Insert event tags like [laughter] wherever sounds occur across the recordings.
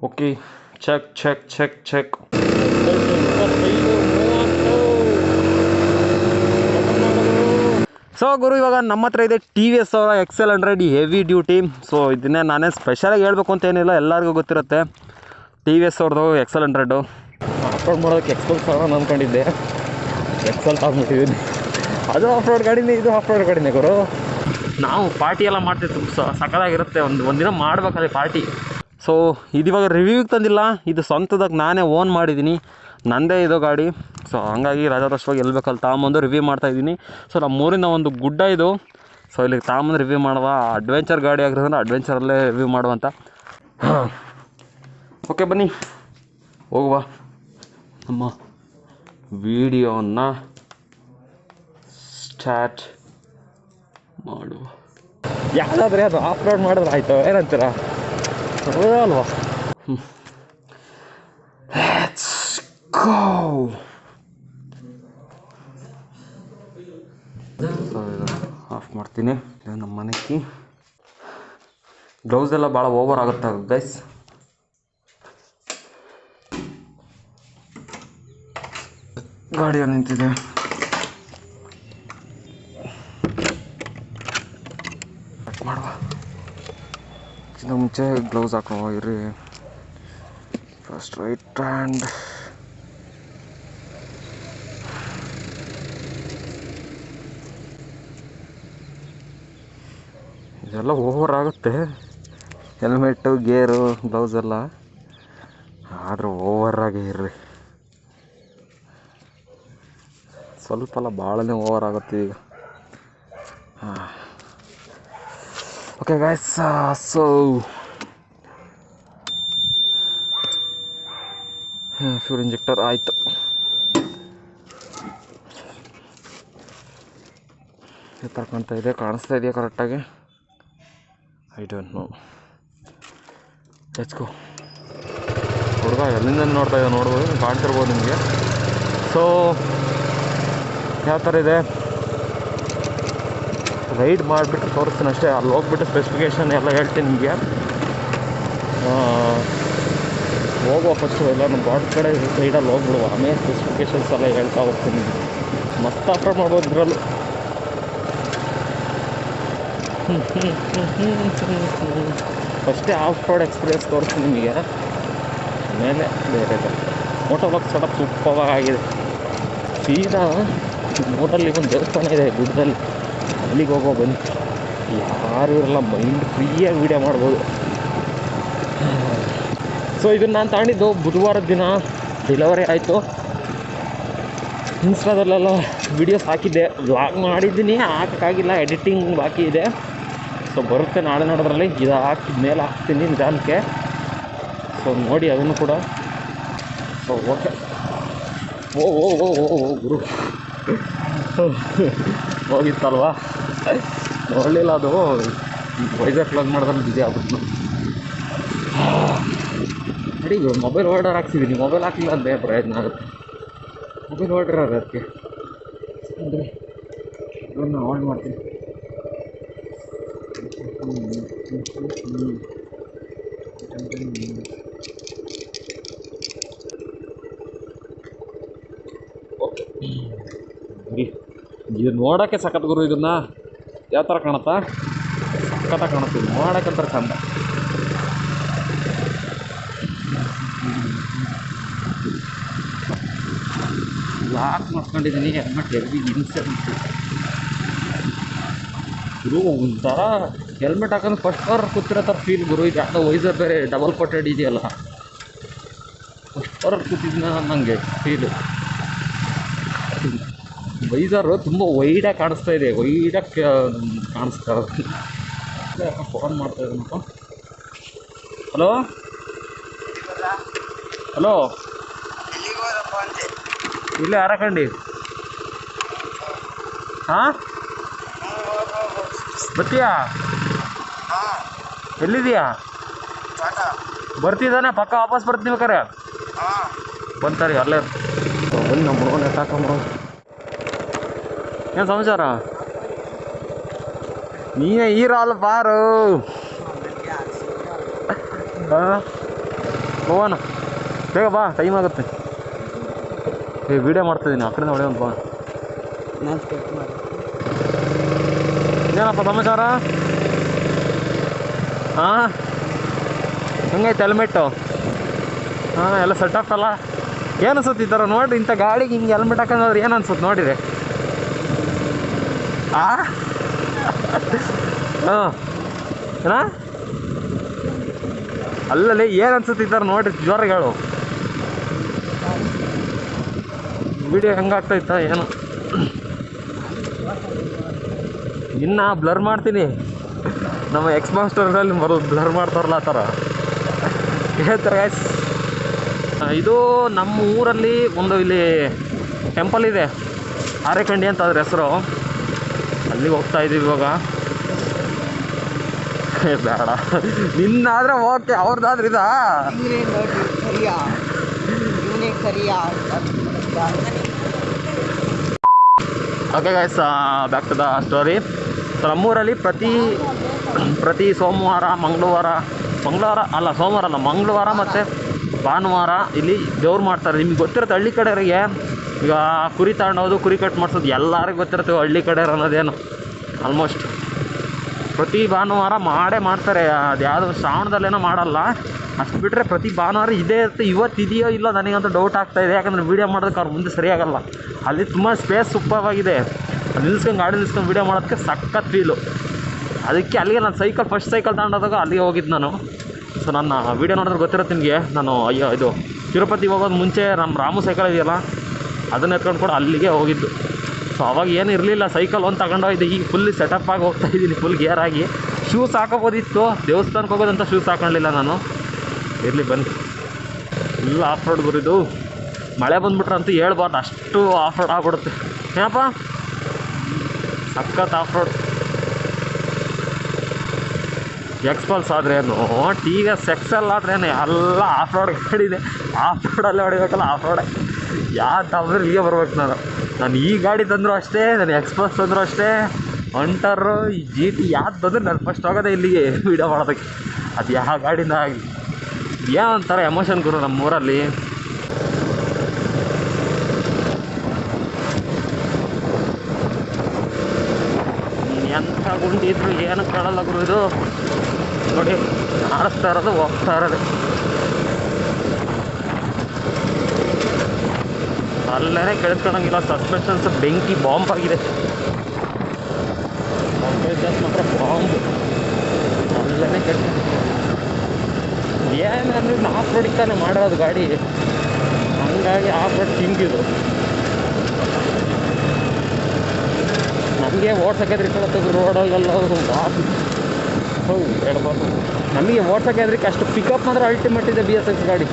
Okay check check check check so ಗುರು ಇವಾಗ ನಮ್ಮ ಹತ್ರ ಇದೆ ಟಿ ವಿ ಎಸ್ ಅವರ XL hundred heavy duty so ಇದನ್ನೇ ನಾನೇ ಸ್ಪೆಷಲಾಗಿ ಹೇಳಬೇಕು ಅಂತ ಏನಿಲ್ಲ ಎಲ್ಲರಿಗೂ ಗೊತ್ತಿರುತ್ತೆ. ಟಿ ವಿ ಎಸ್ ಅವ್ರದ್ದು ಎಕ್ಸೆಲ್ ಹಂಡ್ರೆಡು ಅಪ್ಲೋಡ್ ಮಾಡೋದಕ್ಕೆ ಎಕ್ಸೆಲ್ ಸಾವಿರ ಅಂದ್ಕೊಂಡಿದ್ದೆ ಎಕ್ಸೆಲ್ ತಗೊಂಡ್ಬಿಟ್ಟಿದ್ದೀನಿ ಅದು ಆಫ್ ರೋಡ್ ಗಾಡಿನೇ ಇದು ರೋಡ್ ಗಾಡಿನೇ ಗುರು. ನಾವು ಪಾರ್ಟಿ ಎಲ್ಲ ಮಾಡ್ತೀವಿ ತುಂಬ ಸಕ್ಕದಾಗಿರುತ್ತೆ ಒಂದು ಒಂದಿನ ಮಾಡ್ಬೇಕಾದ್ರೆ ಪಾರ್ಟಿ ಸೊ ಇದಿವಾಗ ರಿವ್ಯೂಗೆ ತಂದಿಲ್ಲ. ಇದು ಸ್ವಂತದಾಗ ನಾನೇ ಓನ್ ಮಾಡಿದ್ದೀನಿ ನಂದೇ ಇದು ಗಾಡಿ. ಸೊ ಹಂಗಾಗಿ ರಾಜಾದರ್ಶವಾಗಿ ಎಲ್ಲಿ ಬೇಕಲ್ಲಿ ತಗೊಂಬಂದು ರಿವ್ಯೂ ಮಾಡ್ತಾಯಿದ್ದೀನಿ ಸೊ ನಮ್ಮ ಊರಿನ ಒಂದು ಗುಡ್ಡ ಇದು. ಸೊ ಇಲ್ಲಿಗೆ ತಗೊಂಬಂದು ರಿವ್ಯೂ ಮಾಡುವ. ಅಡ್ವೆಂಚರ್ ಗಾಡಿ ಆಗಿರೋದ್ರೆ ಅಡ್ವೆಂಚರಲ್ಲೇ ರಿವ್ಯೂ ಮಾಡುವಂತ ಓಕೆ ಬನ್ನಿ. ಹೋಗುವ. ನಮ್ಮ ವಿಡಿಯೋನ ಸ್ಟಾರ್ಟ್ ಮಾಡುವ. ಯಾವುದಾದ್ರೆ ಅದು ಆಫ್ ರೋಡ್ ಮಾಡಿದ್ರೆ ಆಯಿತು. ಏನಂತೀರ? ಅಲ್ವಾ ಆಫ್ ಮಾಡ್ತೀನಿ. ಇದು ನಮ್ಮ ಮನೆಗೆ. ಗ್ಲೌಸ್ ಎಲ್ಲ ಭಾಳ ಓವರ್ ಆಗುತ್ತೆ ಗೈಸ್ ಗಾಡಿ ನಿಂತಿದೆ ಕಟ್ ಮಾಡುವ ಇದಕ್ಕಿಂತ ಮುಂಚೆ ಗ್ಲೌಸ್ ಹಾಕೋ ಇರಿ ಫಸ್ಟ್ ರೈಟ್ ಹ್ಯಾಂಡ್ ಇದೆಲ್ಲ ಓವರ್ ಆಗುತ್ತೆ. ಹೆಲ್ಮೆಟ್ಟು ಗೇರು ಗ್ಲೌಸ್ ಎಲ್ಲ. ಆದರೂ ಓವರ್ ಆಗಿ ಇರ್ರಿ. ಸ್ವಲ್ಪ ಎಲ್ಲ ಭಾಳನೇ ಓವರ್ ಆಗುತ್ತೆ ಈಗ. Okay guys so fuel injector ಆಯಿತು ಈ ಥರ ಕಾಣ್ತಾ ಇದೆ ಕಾಣಿಸ್ತಾ ಇದೆಯಾ ಕರೆಕ್ಟಾಗಿ ಐ ಡೋಂಟ್ ನೋ ಗೋ ಹುಡುಗ ಎಲ್ಲಿಂದ ನೋಡ್ತಾ ಇದೆ ನೋಡ್ಬೋದು ಕಾಣ್ತಿರ್ಬೋದು ನಿಮಗೆ ಸೊ ಯಾವ ಥರ ಇದೆ ರೈಡ್ ಮಾಡಿಬಿಟ್ಟು ತೋರಿಸ್ತೀನಿ ಅಷ್ಟೇ. ಅಲ್ಲಿ ಹೋಗ್ಬಿಟ್ಟು ಸ್ಪೆಸಿಫಿಕೇಷನ್ ಎಲ್ಲ ಹೇಳ್ತೀನಿ ನಿಮಗೆ. ಹೋಗುವ ಫಸ್ಟು ಎಲ್ಲ ನಮ್ಮ ಬಾಡ್ ಕಡೆ ಸೈಡಲ್ಲಿ ಹೋಗ್ಬಿಡುವ. ಆಮೇಲೆ ಸ್ಪೆಸಿಫಿಕೇಷನ್ಸ್ ಎಲ್ಲ ಹೇಳ್ತಾ ಹೋಗ್ತೀನಿ. ಮಸ್ತ್ ಆಫರ್ ಮಾಡ್ಬೋದು ಫಸ್ಟೇ ಆಫ್ ರೋಡ್ ಎಕ್ಸ್ಪೀರಿಯನ್ಸ್ ತೋರಿಸ್ತೀನಿ ನಿಮಗೆ. ಆಮೇಲೆ ಬೇರೆ ಮೋಟೋ ಬಾಕ್ಸ್ ಸೆಟಪ್ ಸೂಪರ್ ಆಗಿದೆ. ಸೀದಾ ಊರಲ್ಲಿ ಒಂದು ದೇವಸ್ಥಾನ ಇದೆ ಗುಡ್ಡದಲ್ಲಿ. ಅಲ್ಲಿಗೆ ಹೋಗೋ ಬಂತು ಯಾರು ಇರಲ್ಲ ಮೈಂಡ್ ಫ್ರೀಯಾಗಿ ವೀಡಿಯೋ ಮಾಡ್ಬೋದು. ಸೊ ಇದನ್ನು ನಾನು ತಗೊಂಡಿದ್ದು ಬುಧವಾರದ ದಿನ ಡೆಲಿವರಿ ಆಯಿತು. ಇನ್ಸ್ಟಾದಲ್ಲೆಲ್ಲ ವೀಡಿಯೋಸ್ ಹಾಕಿದ್ದೆ. ವ್ಲಾಗ್ ಮಾಡಿದ್ದೀನಿ, ಹಾಕೋಕ್ಕಾಗಿಲ್ಲ ಎಡಿಟಿಂಗ್ ಬಾಕಿ ಇದೆ. ಸೊ ಬರುತ್ತೆ ನಾಳೆ ನೋಡೋದ್ರಲ್ಲಿ. ಇದು ಹಾಕಿದ ಮೇಲೆ ಹಾಕ್ತೀನಿ ನಿಧಾನಕ್ಕೆ. ಸೊ ನೋಡಿ ಅದನ್ನು ಕೂಡ. ಸೊ ಓಕೆ ಓ ಓ ಓ ಓ ಓ, ಗುರು. [laughs] ಹೋಗಿತ್ತಲ್ವಾ? ನೋಡಲಿಲ್ಲ ಅದು ವೈಸರ್ ಕ್ಲೋಸ್ ಮಾಡಿದ್ರೆ ಬಿಜಿ ಆಗ್ಬಿಟ್ಟು ನೋಡಿ ಮೊಬೈಲ್ ಆರ್ಡರ್ ಹಾಕ್ಸಿದ್ದೀನಿ ಮೊಬೈಲ್ ಹಾಕಲಿಲ್ಲ ಅಂದರೆ ಪ್ರಯತ್ನ ಆಗುತ್ತೆ. ಮೊಬೈಲ್ ಆರ್ಡರ್ ಅದಕ್ಕೆ. ಅಂದರೆ ಅದನ್ನು ಆನ್ ಮಾಡ್ತೀನಿ. ಓಕೆ. ಇದು ನೋಡೋಕ್ಕೆ ಸಖತ್ ಗುರು ಇದನ್ನ. ಯಾವ ಥರ ಕಾಣುತ್ತಾ? ಸಖತ್ತಾಗಿ ಕಾಣುತ್ತೆ. ಒಂಥರ ಚಂದ ಲಾಕ್ ಮಾಡ್ಕೊಂಡಿದ್ದೀನಿ? ಹೆಲ್ಮೆಟ್ ಎಲ್ವಿ ಹಿಂಸೆ ಗುರು, ಒಂಥರ ಹೆಲ್ಮೆಟ್ ಹಾಕೊಂಡು ಫಸ್ಟ್ ಕವರ್ ಕೂತಿರೋ ಥರ ಫೀಲ್ ಗುರು. ಇದು ಯಾವುದೋ ವೈಸರ್ ಬೇರೆ ಡಬಲ್ ಕೋಟೆಡ್ ಇದೆಯಲ್ಲ. ಫಸ್ಟ್ ಕವರ್ ಕೂತಿದ್ನ ನನಗೆ ಫೀಲು ವೈಸರು ತುಂಬ ವೈಡಾಗಿ ಕಾಣಿಸ್ತಾ ಇದೆ. ವೈಡಾಗಿ ಕಾಣಿಸ್ತಾ ಫೋನ್ ಮಾಡ್ತಾ ಇದ್ದೀನಪ್ಪ ಹಲೋ ಹಲೋ ಇಲ್ಲೇ ಹಾರಕಂಡಿ ಹಾಂ? ಬರ್ತೀಯಾ? ಎಲ್ಲಿದೆಯಾ ಬರ್ತಿದ್ದಾನೆ ಪಕ್ಕ ವಾಪಸ್ ಬರ್ತೀನಿ ಬೇಕಾರೆ. ಬಂತಾರೆ ಅಲ್ಲೇ. ಬನ್ನಿ ನಮ್ಮ ಹುಡುಗನ ಎತ್ತಾಕೊಂಬ ಏನು ಸಮಾಚಾರ? ನೀನೇ ಹೀರೋ ಅಲ್ಲ ಬಾರು. ಹೋಗೋಣ. ಬೇಗ ಬಾ ಟೈಮ್ ಆಗುತ್ತೆ. ಏ ವಿಡಿಯೋ ಮಾಡ್ತಿದ್ದೀನಿ, ಆ ಕಡೆ ಹೊಡೆಯೋಣ ಬಾ. ಏನಪ್ಪ ಸಮಾಚಾರ? ಹಾಂ ಹೆಂಗೈತೆ ಹೆಲ್ಮೆಟ್ಟು ಹಾಂ ಎಲ್ಲ ಸೆಟ್ ಅಲ್ಲ ಏನು ಅನ್ಸುತ್ತೆ ಈ ಥರ ನೋಡಿರಿ, ಇಂಥ ಗಾಡಿಗೆ ಹಿಂಗೆ ಹೆಲ್ಮೆಟ್ ಹಾಕೋದಾದ್ರೆ ಏನು ಅನ್ಸುತ್ತೆ ನೋಡಿರಿ? ಆ? ಹಾಂ. ಏನ? ಅಲ್ಲಲ್ಲಿ ಏನು ಅನ್ಸುತ್ತೆ ಈ ನೋಡಿರಿ ಹೇಳು. ವಿಡಿಯೋ ಹೆಂಗಾಗ್ತೈತ ಏನು? ಇನ್ನ ಬ್ಲರ್ ಮಾಡ್ತೀನಿ. ನಮ್ಮ ಎಕ್ಸ್ ಮಾಸ್ಟರ್ಗಳಲ್ಲಿ ಬರೋ, ಬ್ಲರ್ ಮಾಡ್ತಾರಲ್ಲ ಆ ಥರ ಹೇಳ್ತಾರೆ ಗೈಸ್ ಇದು ನಮ್ಮ ಊರಲ್ಲಿ ಒಂದು ಇಲ್ಲಿ ಟೆಂಪಲ್ ಇದೆ. ಆರೆಕಂಡಿ ಅಂತ ಅದ್ರ ಹೆಸರು. ಅಲ್ಲಿಗೆ ಹೋಗ್ತಾ ಇದ್ದೀವಿ ಇವಾಗ? ಬೇಡ. ನಿನ್ನಾದ್ರೆ ಓಕೆ, ಅವ್ರದ್ದಾದ್ರೆ ಇದಾ? Okay guys back to the story so ನಮ್ಮೂರಲ್ಲಿ ಪ್ರತಿ ಪ್ರತಿ ಸೋಮವಾರ, ಮಂಗಳವಾರ ಮಂಗಳವಾರ ಅಲ್ಲ, ಸೋಮವಾರ ಅಲ್ಲ, ಮಂಗಳವಾರ ಮತ್ತು ಭಾನುವಾರ ಇಲ್ಲಿ ದೇವ್ರು ಮಾಡ್ತಾರೆ. ನಿಮ್ಗೆ ಗೊತ್ತಿರುತ್ತೆ ಹಳ್ಳಿ ಕಡೆಯವರಿಗೆ ಈಗ ಕುರಿ ತಗೊಂಡೋದು, ಕುರಿ ಕಟ್ ಮಾಡಿಸೋದು ಎಲ್ಲರಿಗೂ ಗೊತ್ತಿರುತ್ತೆ ಹಳ್ಳಿ ಕಡೆ ಅನ್ನೋದೇನು ಆಲ್ಮೋಸ್ಟ್ ಪ್ರತಿ ಭಾನುವಾರ ಮಾಡೇ ಮಾಡ್ತಾರೆ. ಅದು ಯಾವುದು ಶ್ರಾವಣದಲ್ಲೇನೋ ಮಾಡಲ್ಲ. ಅಷ್ಟು ಬಿಟ್ಟರೆ ಪ್ರತಿ ಭಾನುವಾರ ಇದೇ ಇರುತ್ತೆ. ಇವತ್ತು ಇದೆಯೋ ಇಲ್ಲ ನನಗಂತೂ ಡೌಟ್ ಆಗ್ತಾ ಇದೆ. ಯಾಕಂದರೆ ವೀಡಿಯೋ ಮಾಡೋದಕ್ಕೆ ಅವ್ರ ಮುಂದೆ ಸರಿಯಾಗಲ್ಲ. ಅಲ್ಲಿ ತುಂಬ ಸ್ಪೇಸ್ ಸೂಪರ್ವಾಗಿದೆ ಅಲ್ಲಿ ನಿಲ್ಸ್ಕೊಂಡು ಗಾಡಿ ನಿಲ್ಸ್ಕೊಂಡು ವೀಡಿಯೋ ಮಾಡೋದಕ್ಕೆ ಸಖತ್ ಫೀಲು ಅದಕ್ಕೆ ಅಲ್ಲಿಗೆ ನಾನು ಸೈಕಲ್ ಫಸ್ಟ್ ಸೈಕಲ್ ತಗೊಂಡೋದಾಗ ಅಲ್ಲಿಗೆ ಹೋಗಿದ್ದು ನಾನು. ಸೊ ನನ್ನ ವೀಡಿಯೋ ನೋಡಿದ್ರೆ ಗೊತ್ತಿರುತ್ತೆ ನಿಮಗೆ. ನಾನು ಅಯ್ಯೋ, ಇದು ತಿರುಪತಿಗೆ ಹೋಗೋದು ಮುಂಚೆ ನಮ್ಮ ರಾಮು ಸೈಕಲ್ ಇದೆಯಲ್ಲ? ಅದನ್ನ ಎತ್ಕೊಂಡು ಕೂಡ ಅಲ್ಲಿಗೆ ಹೋಗಿದ್ದು. ಸೊ ಅವಾಗ ಏನು ಇರಲಿಲ್ಲ. ಸೈಕಲ್ ಒಂದು ತಗೊಂಡೋಗಿದ್ದೆ ಈಗ ಫುಲ್ ಸೆಟಪ್ ಆಗಿ ಹೋಗ್ತಾ ಇದ್ದೀನಿ ಫುಲ್ ಗೇರ್ ಆಗಿ. ಶೂಸ್ ಹಾಕೋಬೋದಿತ್ತು. ದೇವಸ್ಥಾನಕ್ಕೆ ಹೋಗೋದಂತ ಶೂಸ್ ಹಾಕೊಳ್ಳಿಲ್ಲ ನಾನು. ಇರಲಿ, ಬನ್ನಿ. ಫುಲ್ ಆಫ್ ರೋಡ್ ಬರೋದು ಮಳೆ ಬಂದ್ಬಿಟ್ರೆ ಅಂತೂ ಹೇಳ್ಬಾರ್ದು. ಅಷ್ಟು ಆಫ್ ರೋಡ್ ಆಗ್ಬಿಡುತ್ತೆ. ಏನಪ್ಪ? ಸಖತ್ ಆಫ್ ರೋಡ್ ಎಕ್ಸ್ಪಲ್ಸ್ ಆದ್ರೇನು ಟಿ ವಿ ಎಸ್ ಎಕ್ಸೆಲ್ ಆದ್ರೇನು ಎಲ್ಲ ಆಫ್ ರೋಡ್ ಗಾಡಿ ಇದೆ ಆಫ್ ರೋಡಲ್ಲೇ ಹೊಡಿಬೇಕಲ್ಲ ಆಫ್ ರೋಡೆ ಯಾವ ತಂದ್ರೆ ಇಲ್ಲಿಗೆ ಬರ್ಬೇಕು ನಾನು? ನಾನು ಈ ಗಾಡಿ ತಂದರೂ ಅಷ್ಟೇ, ನಾನು ಎಕ್ಸ್ಪ್ರೆಸ್ ತಂದರೂ ಅಷ್ಟೇ ಅಂಟರು ಈ ಜಿ ಟಿ ಯಾವ್ದು ಬಂದರೆ ನಾನು ಫಸ್ಟ್ ಹೋಗೋದೇ ಇಲ್ಲಿಗೆ ವೀಡಿಯೋ ಮಾಡೋದಕ್ಕೆ. ಅದು ಯಾವ ಗಾಡಿನ ಆಗಲಿ. ಏನೋ ಒಂಥರ ಎಮೋಷನ್ ಗುರು ನಮ್ಮೂರಲ್ಲಿ. ಎಂಥ ಗುಂಡಿ ಇದ್ರು ಏನು ಕಾಣಲ್ಲ ಗುರು ಇದು. ನೋಡಿ ಆಡಿಸ್ತಾ ಇರೋದು, ಹೋಗ್ತಾ ಇರೋದು. ಅಲ್ಲೇ ಕೇಳಿಸ್ಕೊಳಂಗಿಲ್ಲ ಸಸ್ಪೆನ್ಷನ್ಸ್ ಬೆಂಕಿ ಬಾಂಬ್ ಆಗಿದೆ. ಸಸ್ಪೆನ್ಷನ್ಸ್ ಮಾತ್ರ ಬಾಂಬ್ ಅಲ್ಲೇ ಕೇಳ್ಕೊಂಡು ಏನಂದ್ರೆ ಆಫ್ ರೋಡಿಗೆ ಮಾಡೋದು ಗಾಡಿ ಹಂಗಾಗಿ ಆಫ್ ರೋಡ್ ತಿಂಗಿದ್ರು ನಮಗೆ ಓಡ್ಸೋಕೆ ಹೆದರಿಕೊಳ್ಳುತ್ತೆ ರೋಡಲ್ಲೆಲ್ಲ ಬಾಬು ಹೌದು ಹೇಳ್ಬಾರ್ದು ನಮಗೆ ಓಡ್ಸೋಕೆ ಹೆದರಿಕೆ ಅಷ್ಟು ಪಿಕಪ್ ಮಾತ್ರ ಅಲ್ಟಿಮೇಟ್ ಇದೆ ಬಿ ಎಸ್ ಎಕ್ಸ್ ಗಾಡಿ.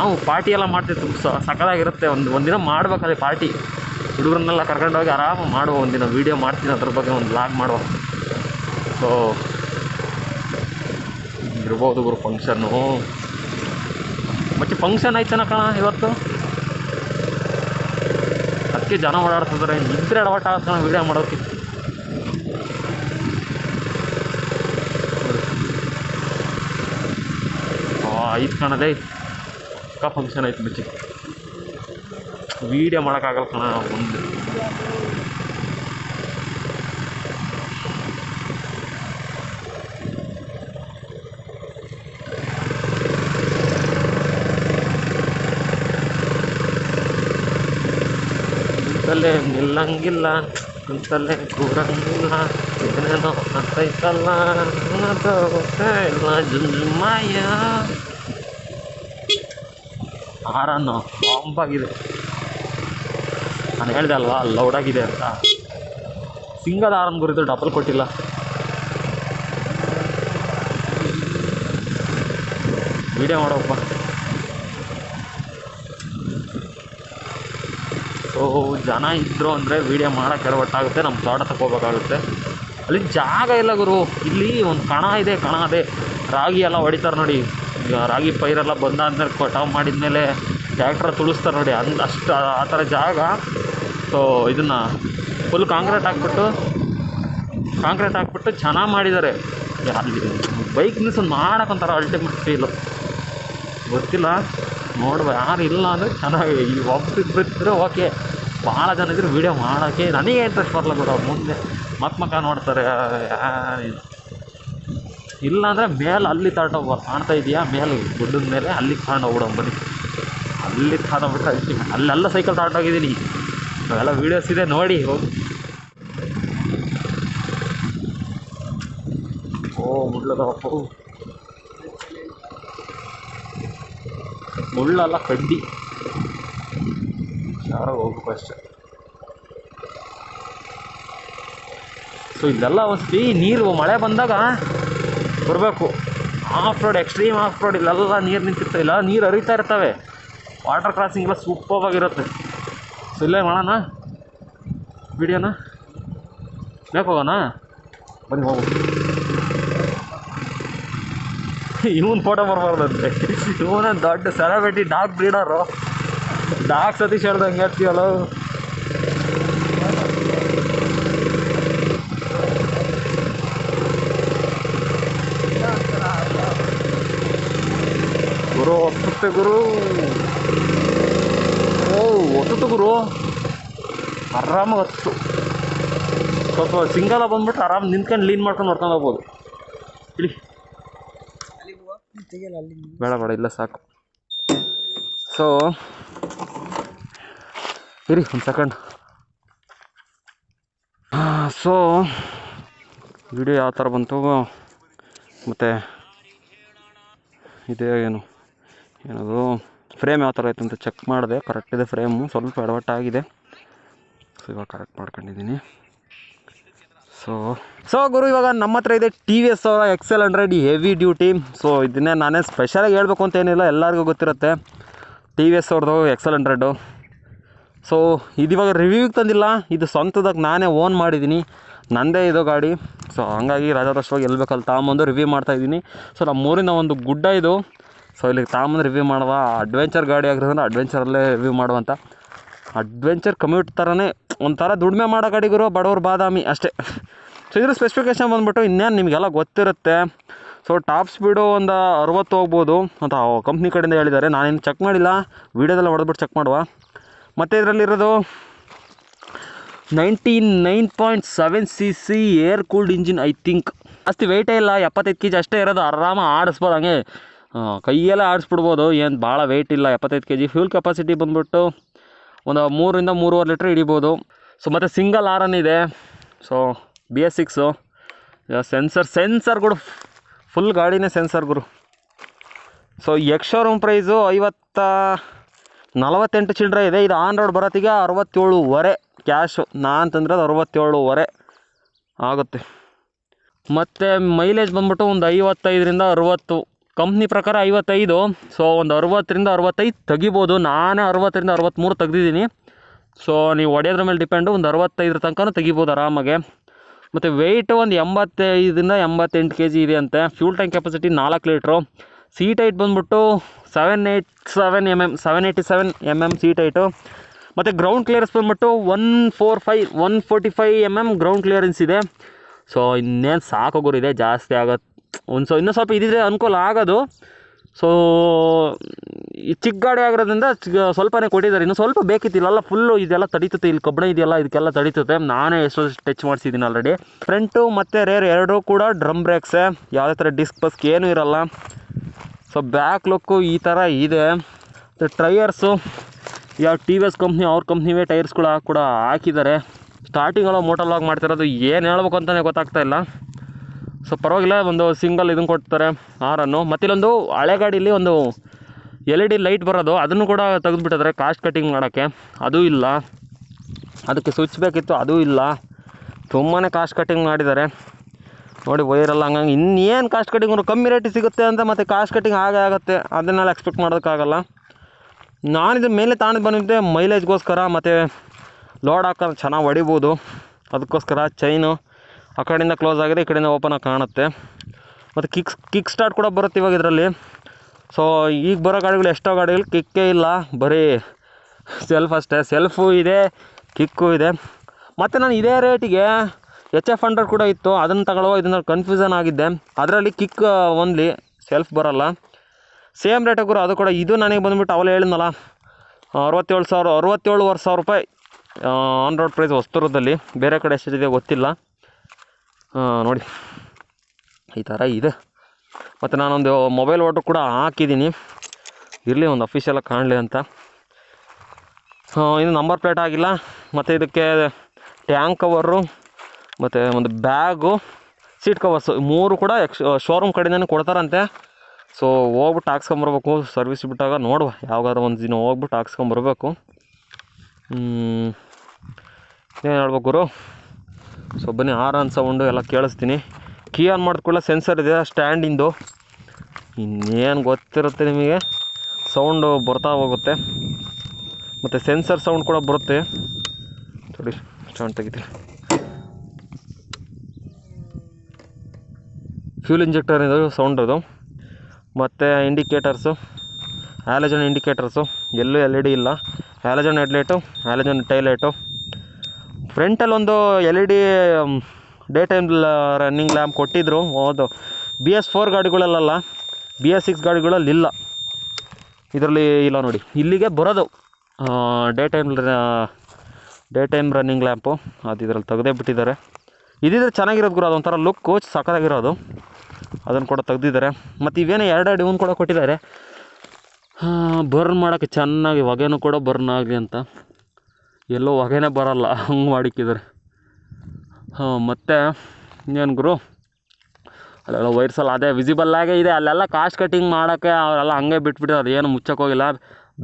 ನಾವು ಪಾರ್ಟಿ ಎಲ್ಲ ಮಾಡ್ತಿತ್ತು ಸ- ಸಖತ್ತಾಗಿರುತ್ತೆ. ಒಂದು, ಒಂದಿನ ಮಾಡ್ಬೇಕಾದ್ರೆ ಪಾರ್ಟಿ. ಹುಡುಗರನ್ನೆಲ್ಲ ಕರ್ಕೊಂಡೋಗಿ ಆರಾಮ ಮಾಡುವ ಒಂದಿನ ವೀಡಿಯೋ ಮಾಡ್ತೀನಿ ಅದ್ರ ಬಗ್ಗೆ ಒಂದು ಬ್ಲಾಗ್ ಮಾಡುವ. ಸೊ ಇರ್ಬೋದು ಗುರು ಫಂಕ್ಷನ್ನು ಮತ್ತೆ ಫಂಕ್ಷನ್ ಆಯ್ತನ ಕಣ ಇವತ್ತು? ಅದಕ್ಕೆ ಜನ ಓಡಾಡ್ತಿದ್ದಾರೆ ಇದ್ರೆ ಅಡವಾಟ ಆಗ್ತಾನೆ ವೀಡಿಯೋ ಮಾಡೋಕ್ಕೆ ಐದು ಕಣದೇ ಅಕ್ಕ ಫಂಕ್ಷನ್ ಆಯ್ತು ಬಿಚ್ಚಿ ವೀಡಿಯೋ ಮಾಡೋಕ್ಕಾಗಲ್ಲ ಕಣ ಒಂದು ಕುಂತಲ್ಲೇ ನಿಲ್ಲಂಗಿಲ್ಲ ಕುಂತಲ್ಲೇ ಕೂರಂಗಿಲ್ಲ ಇದನ್ನೇನೋ ಅಂತೈತಲ್ಲ ಅನ್ನೋದು ಇಲ್ಲ ಜುಂಜುಮಾಯ ಹಾರನ್ನು ಬಾಂಬಾಗಿದೆ. ನಾನು ಹೇಳಿದೆ ಅಲ್ವಾ, ಲೌಡಾಗಿದೆ ಅಂತ. ಸಿಂಗಲ್ ಹಾರನ್ ಗುರಿದು ಡಬಲ್ ಕೊಟ್ಟಿಲ್ಲ. ವಿಡಿಯೋ ಮಾಡೋಪ್ಪ. ಸೊ ಜನ ಇದ್ದರು ಅಂದರೆ ವೀಡಿಯೋ ಮಾಡೋಕ್ಕೆ ಎಡವಟ್ಟಾಗುತ್ತೆ ನಮ್ಮ ತೋಟ ತಗೋಬೇಕಾಗುತ್ತೆ ಅಲ್ಲಿ ಜಾಗ ಇಲ್ಲ ಗುರು. ಇಲ್ಲಿ ಒಂದು ಕಣ ಇದೆ ಕಣ ಇದೆ ರಾಗಿ ಎಲ್ಲ ಹೊಡಿತಾರೆ ನೋಡಿ. ರಾಗಿ ಪೈರೆಲ್ಲ ಬಂದಾದ್ಮೇಲೆ ಕಟಾವು ಮಾಡಿದ್ಮೇಲೆ ಟ್ಯಾಕ್ಟ್ರ ತುಳಿಸ್ತಾರೆ ನೋಡಿ ಅಂದ್ ಅಷ್ಟು ಆ- ಥರ ಜಾಗ ಸೊ ಇದನ್ನು ಫುಲ್ ಕಾಂಕ್ರೀಟ್ ಹಾಕ್ಬಿಟ್ಟು ಕಾಂಕ್ರೀಟ್ ಹಾಕ್ಬಿಟ್ಟು ಚೆನ್ನಾಗಿ ಮಾಡಿದ್ದಾರೆ ಅಲ್ಲಿ ಬೈಕ್ ನಿಲ್ಸೊಂದು ಮಾಡೋಕ್ಕೊಂಥರ ಅಲ್ಟಿಮೇಟ್ ಫೀಲು ಗೊತ್ತಿಲ್ಲ ನೋಡುವ ಯಾರು ಇಲ್ಲ ಅಂದರೆ ಚೆನ್ನಾಗಿ ಈ ಒಬ್ಬರಿಬ್ಬರು ಇದ್ದರೆ ಓಕೆ ಭಾಳ ಜನ ಇದ್ರೆ ವೀಡಿಯೋ ಮಾಡೋಕ್ಕೆ ನನಗೆ ಇಂಟ್ರೆಸ್ಟ್ ಬರಲ್ಲ ಬಿಡೋ ಮುಂದೆ ಮಕ್ಕ ಮಕ್ಕ ನೋಡ್ತಾರೆ ಯಾ- ಇಲ್ಲ ಅಂದರೆ ಮೇಲೆ ಅಲ್ಲಿ ತಗೊಂಡೋಗ್ಬ ಕಾಣ್ತಾ ಇದೆಯಾ? ಮೇಲೆ ಗುಡ್ಡದ ಮೇಲೆ ಅಲ್ಲಿ ಅಲ್ಲಿಗೆ ತಗೊಂಡೋಗ್ಬಿಡೋಣ ಬನ್ನಿ. ಅಲ್ಲಿ ತಗೊಂಡೋಗ್ಬಿಟ್ರೆ ಅಲ್ಟಿಮೇಟ್ ಅಲ್ಲೆಲ್ಲ ಸೈಕಲ್ ತಗೊಂಡೋಗಿದ್ದೀನಿ ಅವೆಲ್ಲ ವೀಡಿಯೋಸ್ ಇದೆ, ನೋಡಿ. ಹೋಗಿ ಓ, ಮುಳ್ಳದಪ್ಪ. ಮುಳ್ಳಲ್ಲ, ಕಡ್ಡಿ. ಯಾರೋ ಹೋಗ್ಬೇಕು ಅಷ್ಟೆ. ಸೊ ಇದೆಲ್ಲ ವಸ್ತಿ ನೀರು, ಮಳೆ ಬಂದಾಗ ಬರಬೇಕು. Off road extreme off road ಇಲ್ಲೆಲ್ಲ ನೀರು ನಿಂತಿರ್ತಾವೆ ಇಲ್ಲ. ನೀರು ಹರಿತಾ ಇರ್ತವೆ. ವಾಟರ್ ಕ್ರಾಸಿಂಗ್ ಎಲ್ಲ ಸೂಪರ್ವಾಗಿರುತ್ತೆ ಸೊ ಇಲ್ಲೇ ಮಾಡೋಣ? ವಿಡಿಯೋನ ಬೇಕು ಹೋಗೋಣ? ಬನ್ನಿ ಹೋಗು ಇವನ್ ಫೋಟೋ ಬರಬಾರ್ದಂತೆ. ಇವನ ದೊಡ್ಡ celebrity dog breeder dog Satish ಹೇಳ್ದಂಗೆ ಹೇಳ್ತೀವಲ್ಲ ಗುರು. ಓ ಹೊತ್ತುತ್ತು ಗುರು. ಆರಾಮ ಹೊತ್ತು ಸ್ವಲ್ಪ ಸಿಂಗಲ ಬಂದ್ಬಿಟ್ಟು ಆರಾಮ್ ನಿಂತ್ಕೊಂಡು ಲೀನ್ ಮಾಡ್ಕೊಂಡು ನೋಡ್ಕೊಂಡು ಹೋಗ್ಬೋದು. ಅಲ್ಲಿ ಬೇಡ ಬೇಡ, ಇಲ್ಲ ಸಾಕು. ಸೊ ಇರಿ, ಒಂದು ಸೆಕೆಂಡ್ ಸೊ ವಿಡಿಯೋ ಯಾವ ಥರ ಬಂತು, ಮತ್ತು ಇದೇ ಏನು? ಏನದು ಫ್ರೇಮ್ ಯಾವ ಥರ ಐತೆ ಅಂತ ಚೆಕ್ ಮಾಡಿದೆ. ಕರೆಕ್ಟ್ ಇದೆ ಫ್ರೇಮು ಸ್ವಲ್ಪ ಎಡವಟ್ಟಾಗಿದೆ. ಸೊ ಇವಾಗ ಕರೆಕ್ಟ್ ಮಾಡ್ಕೊಂಡಿದ್ದೀನಿ. ಸೊ ಸೊ ಗುರು, ಇವಾಗ ನಮ್ಮ ಹತ್ರ ಇದೆ ಟಿ ವಿ ಎಸ್ ಅವರ XL hundred heavy duty so ಇದನ್ನೇ ನಾನೇ ಸ್ಪೆಷಲಾಗಿ ಹೇಳ್ಬೇಕು ಅಂತ ಏನಿಲ್ಲ, ಎಲ್ಲರಿಗೂ ಗೊತ್ತಿರುತ್ತೆ. ಟಿ ವಿ ಎಸ್ ಅವ್ರದ್ದು ಎಕ್ಸೆಲ್ ಹಂಡ್ರೆಡು ಸೊ ಇದು ಇವಾಗ ರಿವ್ಯೂಗೆ ತಂದಿಲ್ಲ. ಇದು ಸ್ವಂತದಾಗ ನಾನೇ ಓನ್ ಮಾಡಿದ್ದೀನಿ. ನಂದೇ ಇದು ಗಾಡಿ. ಸೊ ಹಂಗಾಗಿ ರಾಜಾರೋಷವಾಗಿ ಎಲ್ಲಿ ಬೇಕಲ್ಲಿ ತಗೊಂಬಂದು ರಿವ್ಯೂ ಮಾಡ್ತಾಯಿದ್ದೀನಿ ಸೊ ನಮ್ಮ ಊರಿನ ಒಂದು ಗುಡ್ಡ ಇದು. ಸೊ ಇಲ್ಲಿಗೆ ತಗೊಂಬಂದು ರಿವ್ಯೂ ಮಾಡುವ. ಅಡ್ವೆಂಚರ್ ಗಾಡಿ ಆಗಿರೋದ್ರಿಂದ ಅಡ್ವೆಂಚರಲ್ಲೇ ರಿವ್ಯೂ ಮಾಡುವಂಥ ಅಡ್ವೆಂಚರ್ ಕಮ್ಯೂಟ್ ಥರನೇ ಒಂಥರ ದುಡಿಮೆ ಮಾಡೋ ಗಾಡಿಗರು ಬಡವ್ರ ಬಾದಾಮಿ ಅಷ್ಟೇ. ಸೊ ಇದ್ರ ಸ್ಪೆಸಿಫಿಕೇಶನ್ ಬಂದುಬಿಟ್ಟು ಇನ್ನೇನು ನಿಮಗೆಲ್ಲ ಗೊತ್ತಿರುತ್ತೆ. ಸೊ ಟಾಪ್ ಸ್ಪೀಡು ಒಂದು ಅರವತ್ತು ಹೋಗ್ಬೋದು. ಅಂತ ಕಂಪ್ನಿ ಕಡೆಯಿಂದ ಹೇಳಿದ್ದಾರೆ. ನಾನೇನು ಚೆಕ್ ಮಾಡಿಲ್ಲ. ವೀಡಿಯೋದೆಲ್ಲ ಹೊಡೆದ್ಬಿಟ್ಟು ಚೆಕ್ ಮಾಡುವ. ಮತ್ತು ಇದರಲ್ಲಿರೋದು ninety nine point seven C C air cooled engine I think ಜಾಸ್ತಿ ವೆಯ್ಟೇ ಇಲ್ಲ. ಎಪ್ಪತ್ತೈದು ಕೆ ಜಿ ಅಷ್ಟೇ ಇರೋದು. ಆರಾಮ ಆಡಿಸ್ಬೋದು ಹಂಗೆ. ಕೈಯಲ್ಲೇ ಆಡಿಸ್ಬಿಡ್ಬೋದು. ಏನು ಭಾಳ ವೆಯ್ಟ್ ಇಲ್ಲ, ಎಪ್ಪತ್ತೈದು ಕೆ ಜಿ ಫ್ಯೂಲ್ ಕೆಪಾಸಿಟಿ ಬಂದ್ಬಿಟ್ಟು ಒಂದು ಮೂರರಿಂದ ಮೂರುವರೆ ಲೀಟ್ರ್ ಹಿಡಿಬೋದು. ಸೊ ಮತ್ತು ಸಿಂಗಲ್ ಆರನ್ ಇದೆ. So B S six sensor ಸೆನ್ಸರ್ಗಳು ಫುಲ್ ಗಾಡಿನೇ ಸೆನ್ಸರ್ ಗುರು. ಸೊ ಎಕ್ಸ್ ಶೋರೂಮ್ ಪ್ರೈಸು ಐವತ್ತ ನಲವತ್ತೆಂಟು ಚಿಲ್ಲರೆ ಇದೆ. ಇದು ಆನ್ ರೋಡ್ ಬರೋತ್ತಿಗೆ ಅರವತ್ತೇಳುವರೆ ಕ್ಯಾಶು ನಾನು ತಂದಿರೋದು ಅರವತ್ತೇಳುವರೆ ಆಗುತ್ತೆ. ಮತ್ತು ಮೈಲೇಜ್ ಬಂದ್ಬಿಟ್ಟು ಒಂದು ಐವತ್ತೈದರಿಂದ ಅರುವತ್ತು. ಕಂಪ್ನಿ ಪ್ರಕಾರ ಐವತ್ತೈದು. ಸೊ ಒಂದು ಅರವತ್ತರಿಂದ ಅರವತ್ತೈದು ತೆಗಿಬೋದು. ನಾನೇ ಅರವತ್ತರಿಂದ ಅರವತ್ತ್ಮೂರು ತೆಗ್ದಿದ್ದೀನಿ. ಸೊ ನೀವು ಒಡೆಯೋದ್ರ ಮೇಲೆ ಡಿಪೆಂಡು ಒಂದು ಅರವತ್ತೈದರ ತನಕನೂ ತೆಗಿಬೋದು ಆರಾಮಾಗೆ. ಮತ್ತು ವೆಯ್ಟ್ ಒಂದು ಎಂಬತ್ತೈದರಿಂದ ಎಂಬತ್ತೆಂಟು ಕೆ ಜಿ ಇದೆ ಅಂತೆ. ಫ್ಯೂಲ್ ಟ್ಯಾಂಕ್ ಕೆಪಾಸಿಟಿ ನಾಲ್ಕು ಲೀಟ್ರು. ಸೀಟ್ ಐಟ್ ಬಂದ್ಬಿಟ್ಟು seven eight seven M M seven eighty seven M M seat height ಮತ್ತು ಗ್ರೌಂಡ್ ಕ್ಲಿಯರೆನ್ಸ್ ಬಂದ್ಬಿಟ್ಟು one four five one forty five M M ground clearance ಇದೆ. So ಇನ್ನೇನು ಸಾಕೋಗೋರಿದೆ ಜಾಸ್ತಿ ಆಗತ್ತೆ. ಒಂದು ಸೊ ಇನ್ನೂ ಸ್ವಲ್ಪ ಇದಿದ್ರೆ ಅನುಕೂಲ ಆಗೋದು. ಸೊ ಈ ಚಿಕ್ಕ ಗಾಡಿ ಆಗಿರೋದ್ರಿಂದ ಸ್ವಲ್ಪನೇ ಕೊಟ್ಟಿದ್ದಾರೆ. ಇನ್ನು ಸ್ವಲ್ಪ ಬೇಕಿತ್ತಿಲ್ಲ. ಫುಲ್ಲು ಇದೆಲ್ಲ ತಡೀತದೆ ಇಲ್ಲಿ ಕಬ್ಬಣ ಇದೆಯಲ್ಲ, ಇದಕ್ಕೆಲ್ಲ ತಡೀತದೆ ನಾನೇ ಎಷ್ಟೋ ಟಚ್ ಮಾಡಿಸಿದ್ದೀನಿ ಆಲ್ರೆಡಿ ಫ್ರಂಟು ಮತ್ತು ರೇರ್ ಎರಡೂ ಕೂಡ ಡ್ರಮ್ ಬ್ರೇಕ್ಸೆ ಯಾವುದೇ ಥರ ಡಿಸ್ಕ್ ಬಸ್ಕ್ ಏನೂ ಇರಲ್ಲ. ಸೊ ಬ್ಯಾಕ್ ಲುಕ್ಕು ಈ ಥರ ಇದೆ. ಟೈಯರ್ಸು ಯಾವ ಟಿ ವಿ ಎಸ್ ಕಂಪ್ನಿ ಅವ್ರ ಕಂಪ್ನಿವೇ ಟೈರ್ಸ್ಗಳು ಕೂಡ ಹಾಕಿದ್ದಾರೆ. ಸ್ಟಾರ್ಟಿಂಗಲ್ಲ ಮೋಟಲ್ ಮಾಡ್ತಿರೋದು ಏನು ಹೇಳ್ಬೇಕು ಅಂತಲೇ ಗೊತ್ತಾಗ್ತಾ ಇಲ್ಲ. ಸೊ ಪರವಾಗಿಲ್ಲ, ಒಂದು ಸಿಂಗಲ್ ಇದನ್ನು ಕೊಡ್ತಾರೆ ಆರನ್ನು ಮತ್ತಿಲ್ಲೊಂದು ಹಳೆ ಗಾಡೀಲಿ ಒಂದು ಎಲ್ ಇ ಡಿ ಲೈಟ್ ಬರೋದು, ಅದನ್ನು ಕೂಡ ತೆಗೆದುಬಿಟ್ಟಿದ್ದಾರೆ ಕಾಸ್ಟ್ ಕಟ್ಟಿಂಗ್ ಮಾಡೋಕ್ಕೆ. ಅದೂ ಇಲ್ಲ. ಅದಕ್ಕೆ ಸ್ವಿಚ್ ಬೇಕಿತ್ತು, ಅದೂ ಇಲ್ಲ. ತುಂಬಾ ಕಾಸ್ಟ್ ಕಟ್ಟಿಂಗ್ ಮಾಡಿದ್ದಾರೆ. ನೋಡಿ ವೈರಲ್ಲ ಹಂಗಂಗೆ. ಇನ್ನೇನು ಕಾಸ್ಟ್ ಕಟ್ಟಿಂಗ್ ಕಮ್ಮಿ ರೇಟಿಗೆ ಸಿಗುತ್ತೆ ಅಂತ ಮತ್ತು ಕಾಸ್ಟ್ ಕಟ್ಟಿಂಗ್ ಆಗೇ ಆಗುತ್ತೆ. ಅದನ್ನೆಲ್ಲ ಎಕ್ಸ್ಪೆಕ್ಟ್ ಮಾಡೋದಕ್ಕಾಗಲ್ಲ. ನಾನಿದು ಮೇಲೆ ತಾಣದ ಬಂದಿದ್ದೆ ಮೈಲೇಜ್ಗೋಸ್ಕರ ಮತ್ತು ಲೋಡ್ ಹಾಕೋದು ಚೆನ್ನಾಗಿ ಹೊಡಿಬೋದು. ಅದಕ್ಕೋಸ್ಕರ ಚೈನು ಆ ಕಡೆಯಿಂದ ಕ್ಲೋಸ್ ಆಗಿದೆ, ಈ ಕಡೆಯಿಂದ ಓಪನ್ ಆಗಿ ಕಾಣುತ್ತೆ. ಮತ್ತು ಕಿಕ್ ಕಿಕ್ ಸ್ಟಾರ್ಟ್ ಕೂಡ ಬರುತ್ತೆ ಇವಾಗ ಇದರಲ್ಲಿ. ಸೊ ಈಗ ಬರೋ ಗಾಡಿಗಳು ಎಷ್ಟೋ ಗಾಡಿಗಳು ಕಿಕ್ಕೇ ಇಲ್ಲ, ಬರೀ ಸೆಲ್ಫ್ ಅಷ್ಟೇ. ಸೆಲ್ಫು ಇದೆ ಕಿಕ್ಕು ಇದೆ. ಮತ್ತು ನಾನು ಇದೇ ರೇಟಿಗೆ ಎಚ್ ಎಫ್ ಹಂಡ್ರೆಡ್ ಕೂಡ ಇತ್ತು. ಅದನ್ನು ತಗೊಳ್ಳೋ ಇದನ್ನ ಕನ್ಫ್ಯೂಸನ್ ಆಗಿದ್ದೆ. ಅದರಲ್ಲಿ ಕಿಕ್ ಓನ್ಲಿ ಸೆಲ್ಫ್ ಬರೋಲ್ಲ. ಸೇಮ್ ರೇಟ್ ಗುರು ಅದು ಕೂಡ. ಇದು ನನಗೆ ಬಂದುಬಿಟ್ಟು ಅವಲೇ ಹೇಳಿದ್ನಲ್ಲ, ಅರವತ್ತೇಳು ಸಾವಿರ, ಅರವತ್ತೇಳುವರೆ ಸಾವಿರ ರೂಪಾಯಿ ಆನ್ ರೋಡ್ ಪ್ರೈಸ್ ಹೊಸ್ತೂರದಲ್ಲಿ ಬೇರೆ ಕಡೆ ಎಷ್ಟಿದೆ ಗೊತ್ತಿಲ್ಲ. ನೋಡಿ. ಈ ಥರ ಇದೆ. ಮತ್ತು ನಾನೊಂದು ಮೊಬೈಲ್ ಆರ್ಡ್ರ್ ಕೂಡ ಹಾಕಿದ್ದೀನಿ. ಇರಲಿ, ಒಂದು ಅಫಿಷಿಯಲಾಗಿ ಕಾಣಲಿ ಅಂತ. ಇದು ನಂಬರ್ ಪ್ಲೇಟ್ ಆಗಿಲ್ಲ. ಮತ್ತು ಇದಕ್ಕೆ ಟ್ಯಾಂಕ್ ಕವರು ಮತ್ತು ಒಂದು ಬ್ಯಾಗು ಸೀಟ್ ಕವರ್ಸು ಮೂರು ಕೂಡ ಎಕ್ಸ್ ಶೋರೂಮ್ ಕಡೆಯಿಂದನೇ ಕೊಡ್ತಾರಂತೆ. ಸೊ ಹೋಗ್ಬಿಟ್ಟು ಹಾಕ್ಸ್ಕೊಂಬರ್ಬೇಕು. ಸರ್ವಿಸ್ ಬಿಟ್ಟಾಗ ನೋಡುವ. ಯಾವಾಗಾದ್ರೂ ಒಂದು ದಿನ ಹೋಗ್ಬಿಟ್ಟು ಹಾಕ್ಸ್ಕೊಂಬರ್ಬೇಕು. ಏನು ಹೇಳ್ಬೇಕು ಗುರು? ಸೊ ಬನ್ನಿ ಆನ್ ಸೌಂಡು ಎಲ್ಲ ಕೇಳಿಸ್ತೀನಿ. ಕೀ ಆನ್ ಮಾಡಿದ್ಕೊಳ್ಳೆ ಸೆನ್ಸರ್ ಇದೆ ಸ್ಟ್ಯಾಂಡಿಂದು ಇನ್ನೇನು ಗೊತ್ತಿರುತ್ತೆ ನಿಮಗೆ? ಸೌಂಡು ಬರ್ತಾ ಹೋಗುತ್ತೆ. ಮತ್ತು ಸೆನ್ಸರ್ ಸೌಂಡ್ ಕೂಡ ಬರುತ್ತೆ. ನೋಡಿ ಸ್ಟ್ಯಾಂಡ್ ತೆಗಿತೀನಿ. ಫ್ಯೂಲ್ ಇಂಜೆಕ್ಟರ್ ಇದು ಸೌಂಡ್ ಅದು. ಮತ್ತು ಇಂಡಿಕೇಟರ್ಸು ಆ್ಯಲಜನ್ ಇಂಡಿಕೇಟರ್ಸು ಎಲ್ಲೂ ಎಲ್ ಇ ಡಿ ಇಲ್ಲ. ಆ್ಯಲಜನ್ ಹೆಡ್ಲೈಟು ಆ್ಯಲಜನ್ ಟೈಲೈಟು ಫ್ರಂಟಲ್ಲಿ ಒಂದು L E D day time running lamp ಕೊಟ್ಟಿದ್ದರು ಹೌದು. ಬಿ ಎಸ್ ಫೋರ್ ಗಾಡಿಗಳಲ್ಲ ಬಿ ಎಸ್ ಸಿಕ್ಸ್ ಗಾಡಿಗಳಲ್ಲಿ ಇಲ್ಲ. ಇದರಲ್ಲಿ ಇಲ್ಲ ನೋಡಿ. ಇಲ್ಲಿಗೆ ಬರೋದು. Day time day time running lamp ಅದು ಇದರಲ್ಲಿ ತೆಗೆದೇ ಬಿಟ್ಟಿದ್ದಾರೆ. ಇದಿದ್ರೆ ಚೆನ್ನಾಗಿರೋದು ಗುರು, ಅದೊಂಥರ ಲು ಕೋಚ್ ಸಕ್ಕತ್ತಾಗಿರೋದು ಅದನ್ನು ಕೂಡ ತೆಗ್ದಿದ್ದಾರೆ. ಮತ್ತು ಇವೇನೋ ಎರಡೆರಡು ಇವನು ಕೂಡ ಕೊಟ್ಟಿದ್ದಾರೆ. ಬರ್ನ್ ಮಾಡೋಕ್ಕೆ ಚೆನ್ನಾಗಿ, ಹೊಗೆನೂ ಕೂಡ ಬರ್ನ್ ಆಗಲಿ ಅಂತ. ಎಲ್ಲೋ ಹೊಗೆನೇ ಬರಲ್ಲ. ಹಂಗೆ ಮಾಡಿಕ್ಕಿದ್ದಾರೆ ಹಾಂ, ಮತ್ತು ಇನ್ನೇನು ಗುರು? ಅಲ್ಲೆಲ್ಲ ವೈರ್ಸಲ್ಲ ಅದೇ ವಿಸಿಬಲ್ ಆಗೇ ಇದೆ. ಅಲ್ಲೆಲ್ಲ ಕಾಸ್ಟ್ ಕಟ್ಟಿಂಗ್ ಮಾಡೋಕ್ಕೆ ಅವರೆಲ್ಲ ಹಂಗೆ ಬಿಟ್ಬಿಟ್ಟಿದ್ದಾರೆ ಏನು ಮುಚ್ಚೋಕ್ಕೋಗಿಲ್ಲ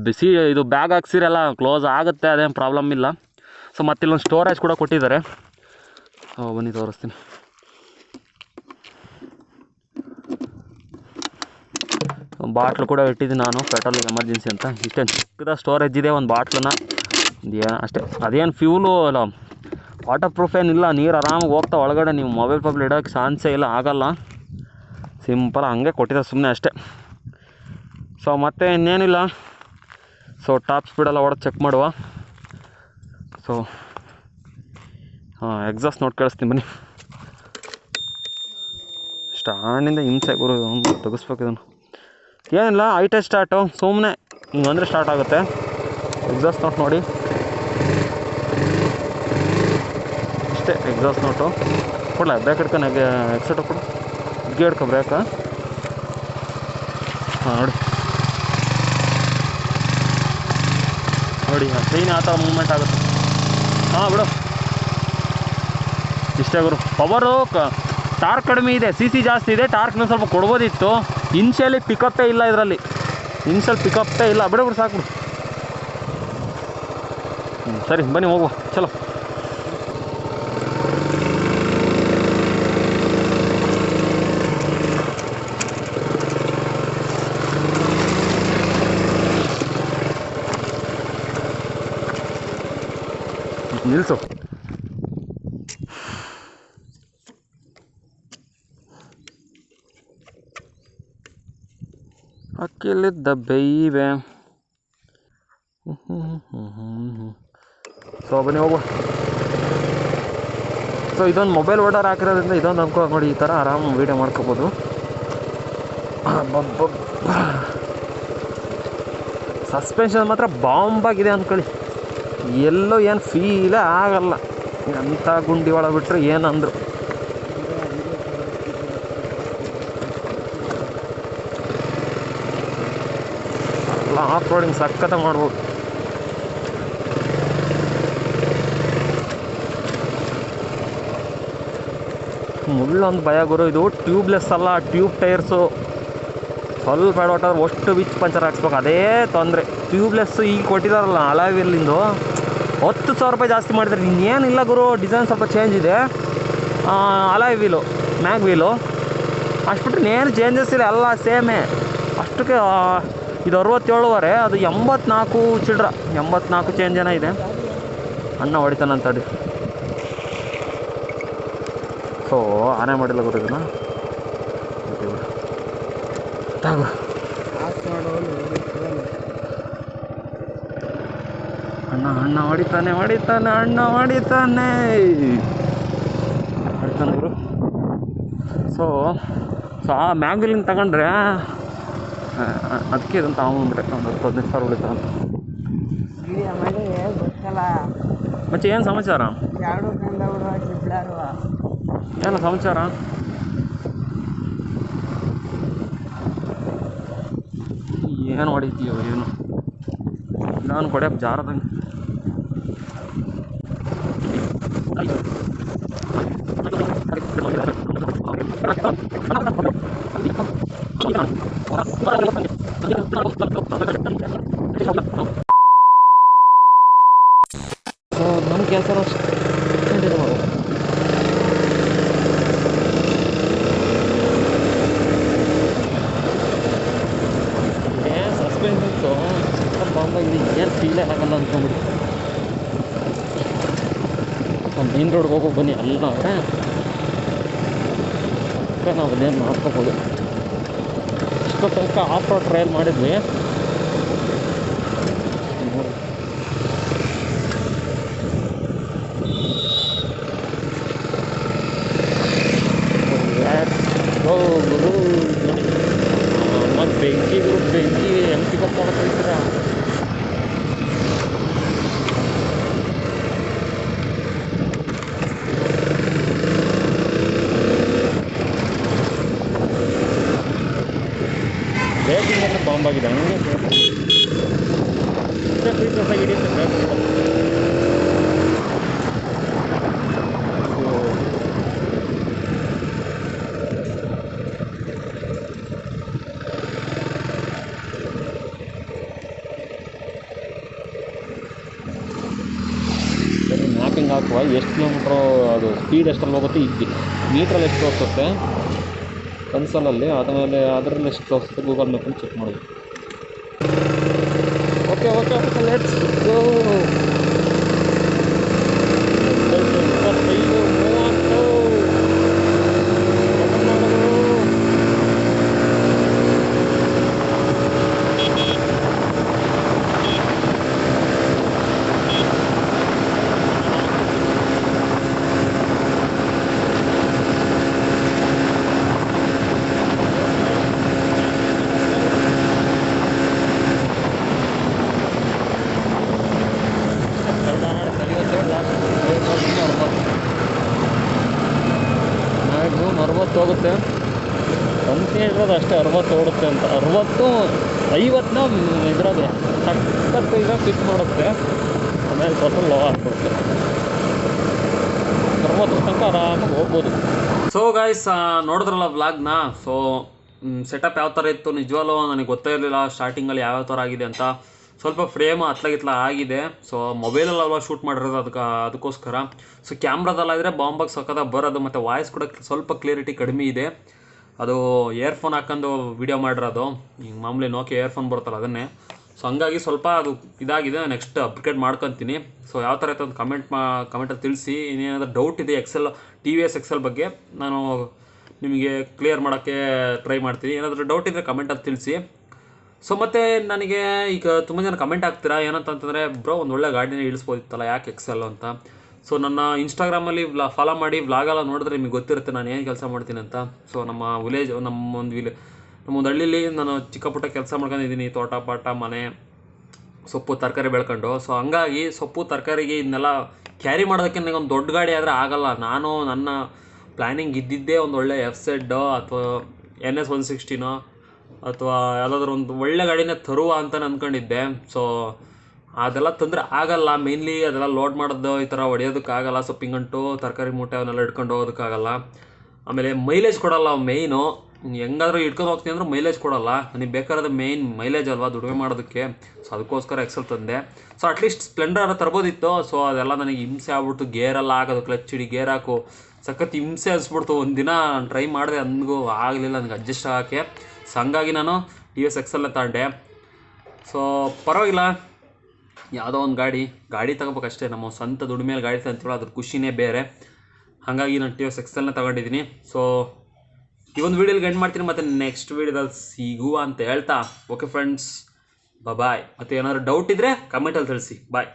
ಬಿಸಿ ಇದು ಬ್ಯಾಗ್ ಹಾಕ್ಸಿರೆಲ್ಲ ಕ್ಲೋಸ್ ಆಗುತ್ತೆ, ಅದೇನು ಪ್ರಾಬ್ಲಮ್ ಇಲ್ಲ. ಸೊ ಮತ್ತೆ ಇಲ್ಲೊಂದು ಸ್ಟೋರೇಜ್ ಕೂಡ ಕೊಟ್ಟಿದ್ದಾರೆ. ಹಾಂ, ಬನ್ನಿ ತೋರಿಸ್ತೀನಿ. ಬಾಟ್ಲು ಕೂಡ ಇಟ್ಟಿದ್ದೀನಿ ನಾನು. ಪೆಟ್ರೋಲ್ ಎಮರ್ಜೆನ್ಸಿ ಅಂತ. ಇಷ್ಟೇನು ಚಿಕ್ಕದ ಸ್ಟೋರೇಜ್ ಇದೆ, ಒಂದು ಬಾಟ್ಲನ್ನ. ಏನು ಅಷ್ಟೇ. ಅದೇನು ಫ್ಯೂಲು ಅಲ್ಲ ವಾಟರ್ ಪ್ರೂಫ್ ಏನಿಲ್ಲ. ನೀರು ಆರಾಮಾಗಿ ಹೋಗ್ತಾ ಒಳಗಡೆ. ನೀವು ಮೊಬೈಲ್ ಪಬ್ಲ್ ಇಡೋಕ್ಕೆ ಚಾನ್ಸೇ ಇಲ್ಲ, ಆಗಲ್ಲ. ಸಿಂಪಲ್ ಹಂಗೆ ಕೊಟ್ಟಿದ್ದಾರೆ ಸುಮ್ಮನೆ ಅಷ್ಟೇ. ಸೊ ಮತ್ತೆ ಇನ್ನೇನಿಲ್ಲ ಸೊ ಟಾಪ್ ಸ್ಪೀಡೆಲ್ಲ ಹೊಡೆದು ಚೆಕ್ ಮಾಡುವ. ಸೊ ಹಾಂ ಎಕ್ಸಾಸ್ಟ್ ನೋಡಿ ಕಳಿಸ್ತೀನಿ ಬನ್ನಿ. ಸ್ಟಾಂಡಿಂದ ಹಿಂಸೆ ಗುರು ತೆಗಿಸ್ಬೇಕು ಇದನ್ನು. ಏನಿಲ್ಲ ಐಟೆ ಸ್ಟಾರ್ಟು ಸುಮ್ಮನೆ ಹಿಂಗಂದ್ರೆ ಸ್ಟಾರ್ಟ್ ಆಗುತ್ತೆ. ಎಕ್ಸಾಸ್ಟ್ ನೋಟ್ ನೋಡಿ. ಅಷ್ಟೇ ಎಕ್ಸಾಸ್ಟ್ ನೋಟು ಕೊಡಲ? ಬ್ರೇಕ್ ಹಿಡ್ಕೊಂಡು ಎಕ್ಸೆಟ್ ಕೊಡು ಇದ್ಗೆ ಹಿಡ್ಕೊ ಬ್ರೇಕ ಹಾಂ, ನೋಡಿ. ನೋಡಿ ಸೈನ್ ಆ ಥರ ಮೂವ್ಮೆಂಟ್ ಆಗುತ್ತೆ. ಹಾಂ, ಬಿಡು. ಇಷ್ಟೇ ಗುರು. ಪವರು ಟಾರ್ಕ್ ಕಡಿಮೆ ಇದೆ. ಸಿ ಸಿ ಜಾಸ್ತಿ ಇದೆ. ಟಾರ್ಕ್ನ ಸ್ವಲ್ಪ ಕೊಡ್ಬೋದಿತ್ತು. ಇನ್ಷಿಯಲಿ ಪಿಕಪ್ಪೇ ಇಲ್ಲ ಇದರಲ್ಲಿ. ಇನ್ಷಿಯಲ್ ಪಿಕಪ್ಪೇ ಇಲ್ಲ. ಬಿಡು ಬಿಡು ಸಾಕು. ಸರಿ ಬನ್ನಿ ಹೋಗುವ ಚಲೋ ನಿಲ್ಲಿಸು ಅಕ್ಕಿಲಿದ್ದ ಬೈವೆ ಸೊ ಬನ್ನಿ ಹೋಗುವ ಸೊ ಇದೊಂದು ಮೊಬೈಲ್ ಆರ್ಡರ್ ಹಾಕಿರೋದ್ರಿಂದ ಇದೊಂದು ಅನ್ಕೋ ನೋಡಿ ಈ ಥರ ಆರಾಮ್ ವೀಡಿಯೋ ಮಾಡ್ಕೋಬೋದು. ಸಸ್ಪೆನ್ಷನ್ ಮಾತ್ರ ಬಾಂಬಾಗಿದೆ ಅಂದ್ಕೊಳ್ಳಿ ಎಲ್ಲೋ ಏನು ಫೀಲೇ ಆಗಲ್ಲ. ಎಂಥ ಗುಂಡಿ ಒಳಗೆ ಬಿಟ್ಟರೆ ಏನಂದ್ರು. ಆಫ್ ರೋಡಿಂಗ್ ಸಖತ್ತ ಮಾಡ್ಬೋದು. ಮುಳ್ಳೊಂದು ಭಯ ಗುರು ಇದು ಟ್ಯೂಬ್ಲೆಸ್ ಅಲ್ಲ ಟ್ಯೂಬ್ ಟೈರ್ಸು ಸ್ವಲ್ಪ ಹೊಟ್ಟಾದ್ರೆ ಅಷ್ಟು ಬಿಚ್ ಪಂಚರ್ ಹಾಕ್ಸ್ಬೇಕು. ಅದೇ ತೊಂದರೆ. ಟ್ಯೂಬ್ಲೆಸ್ ಈಗ ಕೊಟ್ಟಿದಾರಲ್ಲ ಅಲಾವಿರ್ಲಿಂದು ಹತ್ತು ಸಾವಿರ ರೂಪಾಯಿ ಜಾಸ್ತಿ ಮಾಡಿದ್ರೆ ಇನ್ನೇನಿಲ್ಲ ಗುರು ಡಿಸೈನ್ ಸ್ವಲ್ಪ ಚೇಂಜ್ ಇದೆ. ಅಲಾಯ್ ವೀಲು ಮ್ಯಾಗ್ ವೀಲು ಅಷ್ಟು ಏನು ಚೇಂಜಸ್ ಇಲ್ಲ, ಎಲ್ಲ ಸೇಮೇ ಅಷ್ಟಕ್ಕೆ ಇದು ಅರವತ್ತೇಳುವರೆ, ಅದು ಎಂಬತ್ನಾಲ್ಕು ಚಿಲ್ಡ್ರ. ಎಂಬತ್ನಾಲ್ಕು ಚೇಂಜ್ ಏನೋ ಇದೆ. ಅಣ್ಣ ಹೊಡಿತಾನಂತಡಿ ಸೊ ಆನೆ ಮಾಡಿಲ್ಲ ಗುರು ತಗೋ. ಮಾಡೋನು ಅಣ್ಣ ಅಣ್ಣ ಹೊಡಿತಾನೆ ಹೊಡಿತಾನೆ ಅಣ್ಣ ಹೊಡಿತಾನೆ. ಬರ್ತಾನೆ ಇವರು ಸೊ ಸೊ ಆ ಮ್ಯಾಂಗ್ಲಿನ್ ತಗೊಂಡ್ರೆ ಅದಕ್ಕೆ ಇದನ್ನು ತಗೊಂಡ್ಬಿಟ್ಟೆ ಒಂದು ಹತ್ತು ಹದಿನೈದು ಸಾವಿರ ಗೊತ್ತಲ್ಲ. ಮತ್ತೆ ಏನು ಸಮಾಚಾರ? ಏನು ಸಮಾಚಾರ? ಏನು ಹೊಡಿತೀಯೋ ಏನು? ನಾನು ಕೊಡ್ಯಪ್ಪ ಜಾರದಂಗೆ. ಸೊ ನಮ್ಮ ಕೆಲಸ ಕಂಟಿನ್ಯೂ ಮಾಡೋದು ಏನು ಸಸ್ಪೆನ್ಸ್ ಇತ್ತು ಬಾಂಬಾಗಿದೆ ಏನು ಫೀಲೇ ಆಗಲ್ಲ ಅಂದ್ಕೊಂಬಿಡಿ ಮೇನ್ ರೋಡ್ಗೆ ಹೋಗೋ ಬನ್ನಿ. ಅಲ್ಲ ನಾವು ಅದೇನು ಮಾಡ್ಕೋಬೋದು. ಇಷ್ಟೊತ್ತನಕ ತನಕ ಆಫ್ ರೋಡ್ ಟ್ರಯಲ್ ಮಾಡಿದ್ವಿ ನೋಡಿ ಮತ್ತು ಬೆಂಕಿ ಗುರು ಬೆಂಕಿ ಹೆಂಗೆ ಪಿಕಪ್ ಮಾಡ್ಕೊಳ್ತೀರ ಬೇಕಿಂಗ್ ಬಾಂಬ್ ಆಗಿದೆ ಹಂಗೆ ಫೀಚರ್ಸ್ ಆಗಿ ಹಿಡಿಯುತ್ತೆ ಬೇಕಿಂಗ್ ಹಾಕುವ ಎಷ್ಟು ಕಿಲೋಮೀಟ್ರು ಅದು ಸ್ಪೀಡ್ ಎಷ್ಟರಲ್ಲಿ ಹೋಗುತ್ತೆ ಇದು ಮೀಟ್ರಲ್ಲಿ ಎಷ್ಟು ತೋರಿಸುತ್ತೆ ಕನ್ಸಲಲ್ಲಿ ಆದಮೇಲೆ ಅದರಲ್ಲಿ ಎಷ್ಟು ತೋರಿಸುತ್ತೆ ಗೂಗಲ್ ಮ್ಯಾಪಲ್ಲಿ ಚೆಕ್ ಮಾಡೋದು. Okay okay okay let's go ಹೋಗುತ್ತೆ. ಕಂಪ್ನಿ ಇರೋದು ಅಷ್ಟೇ, ಅರವತ್ತು ಓಡುತ್ತೆ ಅಂತ. ಅರವತ್ತು ಐವತ್ತನ್ನ ಇದ್ರದ್ದು ಸಕ್ಕತ್ತು ಇದ್ರೆ ಫಿಟ್ ಮಾಡುತ್ತೆ. ಆಮೇಲೆ ಸ್ವಲ್ಪ ಲೋ ಆಗ್ಬಿಡುತ್ತೆ. ಅರವತ್ತು ತನಕ ಆರಾಮಾಗಿ ಹೋಗ್ಬೋದು. ಸೊ ಗಾಯ್ಸ್ ನೋಡಿದ್ರಲ್ಲ ವ್ಲಾಗ್ನ ಸೊ ಸೆಟಪ್ ಯಾವ ಥರ ಇತ್ತು? ನಿಜವಾಗ್ಲೂ ನನಗೆ ಗೊತ್ತೇ ಇರಲಿಲ್ಲ. ಸ್ಟಾರ್ಟಿಂಗಲ್ಲಿ ಯಾವ್ಯಾವ ಥರ ಆಗಿದೆ ಅಂತ. ಸ್ವಲ್ಪ ಫ್ರೇಮ್ ಹತ್ಲಾಗಿತ್ಲ ಆಗಿದೆ. ಸೊ ಮೊಬೈಲಲ್ಲಿ ಅಲ್ವಾ ಶೂಟ್ ಮಾಡಿರೋದು ಅದಕ್ಕೆ ಅದಕ್ಕೋಸ್ಕರ ಸೊ ಕ್ಯಾಮ್ರಾದಲ್ಲಾದರೆ ಬಾಂಬಾಗಿ ಸಕ್ಕತ್ತಾಗಿ ಬರೋದು, ಮತ್ತು ವಾಯ್ಸ್ ಕೂಡ ಸ್ವಲ್ಪ ಕ್ಲಿಯರಿಟಿ ಕಡಿಮೆ ಇದೆ. ಅದು ಇಯರ್ಫೋನ್ ಹಾಕೊಂಡು ವೀಡಿಯೋ ಮಾಡಿರೋದು. ಹಿಂಗೆ ಮಾಮೂಲಿ ನೋಕೆ ಇಯರ್ಫೋನ್ ಬರುತ್ತಲ್ಲ ಅದನ್ನೇ. ಸೊ ಹಂಗಾಗಿ ಸ್ವಲ್ಪ ಅದು ಇದಾಗಿದೆ. ನೆಕ್ಸ್ಟ್ ಅಪ್ಗ್ರೇಡ್ ಮಾಡ್ಕೊತೀನಿ. ಸೊ ಯಾವ ಥರ ಇತ್ತು ಕಮೆಂಟ್ ಮಾ ಕಮೆಂಟಲ್ಲಿ ತಿಳಿಸಿ. ಇನ್ನೇನಾದರೂ ಡೌಟ್ ಇದೆ XL T V S XL ಬಗ್ಗೆ, ನಾನು ನಿಮಗೆ ಕ್ಲಿಯರ್ ಮಾಡೋಕ್ಕೆ ಟ್ರೈ ಮಾಡ್ತೀನಿ. ಏನಾದರೂ ಡೌಟ್ ಇದ್ದರೆ ಕಮೆಂಟಲ್ಲಿ ತಿಳಿಸಿ. ಸೊ ಮತ್ತು ನನಗೆ ಈಗ ತುಂಬ ಜನ ಕಮೆಂಟ್ ಹಾಕ್ತೀರಾ? ಏನಂತಂತಂದರೆ ಬ್ರೋ, ಒಂದು ಒಳ್ಳೆ ಗಾಡಿನ ಇಳಿಸ್ಬೋದಿತ್ತಲ್ಲ, ಯಾಕೆ ಎಕ್ಸೆಲ್ ಅಂತ? ಸೊ ನನ್ನ ಇನ್ಸ್ಟಾಗ್ರಾಮಲ್ಲಿ ವ್ಲಾ ಫಾಲೋ ಮಾಡಿ ವ್ಲಾಗೆಲ್ಲ ನೋಡಿದ್ರೆ ನಿಮಗೆ ಗೊತ್ತಿರುತ್ತೆ ನಾನು ಏನು ಕೆಲಸ ಮಾಡ್ತೀನಿ ಅಂತ. ಸೊ ನಮ್ಮ ವಿಲೇಜ್ ನಮ್ಮ ಒಂದು ವಿಲೇ ನಮ್ಮ ಒಂದು ಹಳ್ಳಿಲಿ ನಾನು ಚಿಕ್ಕ ಪುಟ್ಟ ಕೆಲಸ ಮಾಡ್ಕೊಂಡಿದ್ದೀನಿ, ತೋಟ, ಪಾಟ, ಮನೆ, ಸೊಪ್ಪು, ತರಕಾರಿ ಬೆಳ್ಕೊಂಡು. ಸೊ ಹಂಗಾಗಿ ಸೊಪ್ಪು, ತರಕಾರಿಗೆ ಇದನ್ನೆಲ್ಲ ಕ್ಯಾರಿ ಮಾಡೋದಕ್ಕೆ ನನಗೆ ಒಂದು ದೊಡ್ಡ ಗಾಡಿ ಆದರೆ ಆಗಲ್ಲ. ನಾನು ನನ್ನ ಪ್ಲ್ಯಾನಿಂಗ್ ಇದ್ದಿದ್ದೇ ಒಂದು ಒಳ್ಳೆ ಎಫ್ ಸೆಡ್ಡೋ ಅಥವಾ ಎನ್ ಎಸ್ ಒನ್ ಸಿಕ್ಸ್ಟಿನೋ ಅಥವಾ ಯಾವುದಾದ್ರೂ ಒಂದು ಒಳ್ಳೆ ಗಾಡಿನ ತರುವ ಅಂತ ಅಂದ್ಕೊಂಡಿದ್ದೆ ಸೊ ಅದೆಲ್ಲ ತೊಂದರೆ ಆಗಲ್ಲ. ಮೇನ್ಲಿ ಅದೆಲ್ಲ ಲೋಡ್ ಮಾಡೋದು ಈ ಥರ ಹೊಡೆಯೋದಕ್ಕಾಗಲ್ಲ ಪಿಂಗಂಟು, ತರಕಾರಿ ಮೂಟೆ ಅವನ್ನೆಲ್ಲ ಇಟ್ಕೊಂಡು ಹೋಗೋದಕ್ಕಾಗಲ್ಲ ಆಮೇಲೆ ಮೈಲೇಜ್ ಕೊಡಲ್ಲ ಮೇಯ್ನು ಹೆಂಗಾದ್ರೂ ಇಟ್ಕೊಂಡು ಹೋಗ್ತೀನಿ ಅಂದ್ರೆ ಮೈಲೇಜ್ ಕೊಡಲ್ಲ. ನನಗೆ ಬೇಕಾದ ಮೇಯ್ನ್ ಮೈಲೇಜ್ ಅಲ್ವಾ ದುಡಿಮೆ ಮಾಡೋದಕ್ಕೆ. ಸೊ ಅದಕ್ಕೋಸ್ಕರ ಎಕ್ಸೆಲ್ ತಂದೆ. ಸೊ ಅಟ್ಲೀಸ್ಟ್ ಸ್ಪ್ಲೆಂಡರ್ ತರ್ಬೋದಿತ್ತು. ಸೊ ಅದೆಲ್ಲ ನನಗೆ ಹಿಂಸೆ ಆಗ್ಬಿಡ್ತು. ಗೇರೆಲ್ಲ ಆಗೋದು ಕ್ಲಚ್ ಹಿಡಿ ಗೇರ್ ಹಾಕು. ಸಖತ್ ಹಿಂಸೆ ಅನಿಸ್ಬಿಡ್ತು. ಒಂದು ದಿನ ಟ್ರೈ ಮಾಡಿದೆ. ನನಗೂ ಆಗಲಿಲ್ಲ. ನನಗೆ ಅಡ್ಜಸ್ಟ್ ಆಗೋಕ್ಕೆ. ಸೊ ಹಂಗಾಗಿ ನಾನು ಟಿ ವಿ ಎಸ್ ಎಕ್ಸೆಲ್ನ ತಗೊಂಡೆ. ಸೊ ಪರವಾಗಿಲ್ಲ. ಯಾವುದೋ ಒಂದು ಗಾಡಿ ಗಾಡಿ ತಗೋಬೇಕಷ್ಟೇ ನಮ್ಮ ಸ್ವಂತ ದುಡಿಮೆಯಲ್ಲಿ ಗಾಡಿ ತಂತೀವಲ್ಲ ಅದ್ರ ಖುಷಿನೇ ಬೇರೆ. ಹಾಗಾಗಿ ನಾನು ಟಿ ಎಸ್ ಎಕ್ಸಲ್ನ ತಗೊಂಡಿದ್ದೀನಿ. ಸೊ ಈ ಒಂದು ವೀಡಿಯೋಲಿ ಎಂಡ್ ಮಾಡ್ತೀನಿ. ಮತ್ತು ನೆಕ್ಸ್ಟ್ ವೀಡಿಯೋದಲ್ಲಿ ಸಿಗುವ ಅಂತ ಹೇಳ್ತಾ. ಓಕೆ ಫ್ರೆಂಡ್ಸ್ ಬಾಯ್ ಮತ್ತು ಏನಾದರೂ ಡೌಟ್ ಇದ್ದರೆ ಕಮೆಂಟಲ್ಲಿ ತಿಳಿಸಿ. ಬಾಯ್